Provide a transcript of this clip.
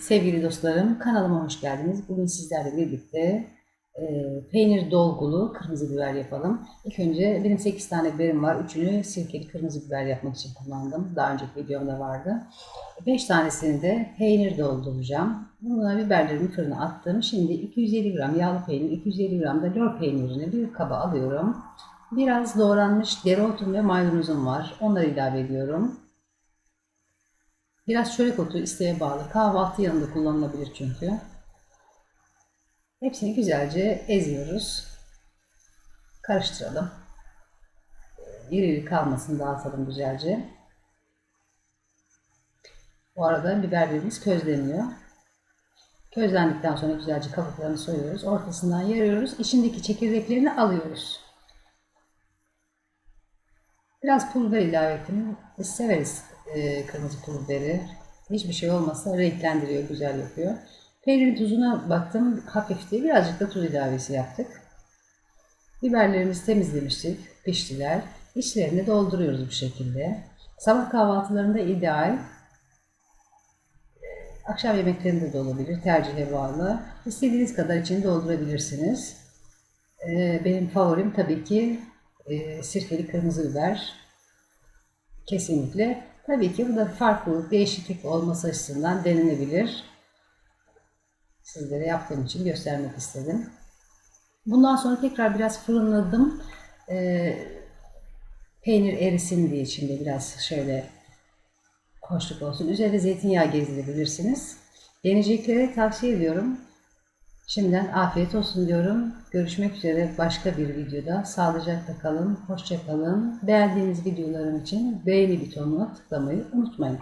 Sevgili dostlarım, kanalıma hoş geldiniz. Bugün sizlerle birlikte e, peynir dolgulu kırmızı biber yapalım. İlk önce benim 8 tane biberim var. Üçünü sirkeli kırmızı biber yapmak için kullandım. Daha önceki videomda vardı. 5 tanesini de peynir dolduracağım. Bunları biberlerimi fırına attım. Şimdi 250 gram yağlı peynir, 250 gram da lor peynirini bir kaba alıyorum. Biraz doğranmış dereotum ve maydanozum var. Onları ilave ediyorum. Biraz çörek otu isteğe bağlı. Kahvaltı yanında kullanılabilir çünkü. Hepsini güzelce eziyoruz. Karıştıralım. İri iri kalmasın dağıtalım güzelce. Bu arada biberlerimiz közleniyor. Közlendikten sonra güzelce kabuklarını soyuyoruz. Ortasından yarıyoruz. İçindeki çekirdeklerini alıyoruz. Biraz pul biber ilave ettim. Severiz e, kırmızı pul biberi. Hiçbir şey olmasa renklendiriyor, güzel yapıyor. Peynirin tuzuna baktım hafifti. Birazcık da tuz ilavesi yaptık. Biberlerimizi temizlemiştik, piştiler. İçlerini dolduruyoruz bu şekilde. Sabah kahvaltılarında ideal. Akşam yemeklerinde de olabilir, tercihe bağlı. İstediğiniz kadar içini doldurabilirsiniz. Ee, benim favorim tabii ki e, sirkeli kırmızı biber. Kesinlikle. Tabii ki bu da farklılık, değişiklik olması açısından denenebilir. Sizlere yaptığım için göstermek istedim. Bundan sonra tekrar biraz fırınladım. Ee, peynir erisin diye şimdi biraz şöyle hoşluk olsun. Üzerine zeytinyağı gezdirebilirsiniz. Deneyeceklere tavsiye ediyorum. Şimdiden afiyet olsun diyorum. Görüşmek üzere başka bir videoda. Sağlıcakla kalın, hoşça kalın. Beğendiğiniz videolarım için beğeni butonuna tıklamayı unutmayın.